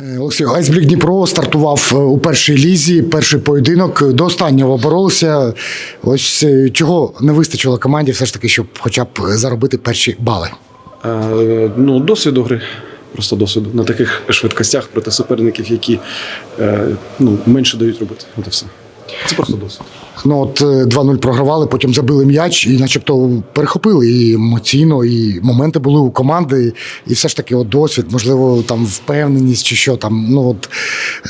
Е, Олексій, Гайсбрік Дніпро стартував е, у першій лізі, перший поєдинок. До останнього боролися. Ось е, чого не вистачило команді, все ж таки, щоб хоча б заробити перші бали. Е, ну, досвіду гри. Просто досвіду на таких швидкостях проти суперників, які е, ну, менше дають робити. От і все. Це просто досвід. Ну от е, 2-0 програвали, потім забили м'яч і, начебто, перехопили і емоційно, і моменти були у команди, і все ж таки, от досвід, можливо, там впевненість чи що там. Ну от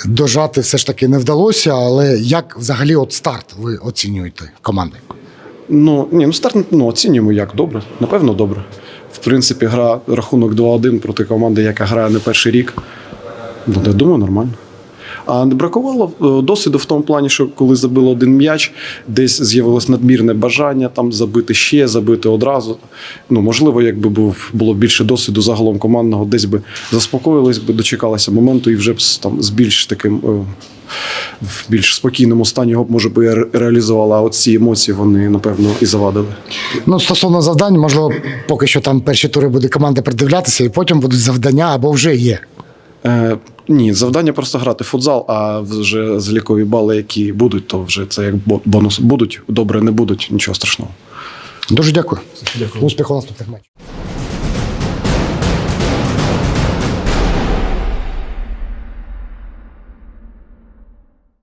дожати все ж таки не вдалося. Але як взагалі от старт ви оцінюєте команди? Ну, ні, ну старт ну, оцінюємо як добре. Напевно, добре. В принципі, гра рахунок 2-1 проти команди, яка грає не перший рік. Ну, я думаю, нормально. А не бракувало е, досвіду в тому плані, що коли забили один м'яч, десь з'явилось надмірне бажання там забити ще, забити одразу. Ну, можливо, якби був було більше досвіду загалом командного, десь би заспокоїлись би, дочекалися моменту і вже б там з більш таким. е, В більш спокійному стані його може би реалізувала. А от ці емоції вони напевно і завадили. Ну, стосовно завдань, можливо, поки що там перші тури буде команда придивлятися, і потім будуть завдання або вже є. Е, ні, завдання просто грати в футзал, а вже залікові бали, які будуть, то вже це як бо- бонус. Будуть добре, не будуть, нічого страшного. Дуже дякую. Дякую. Успіху наступних матчах.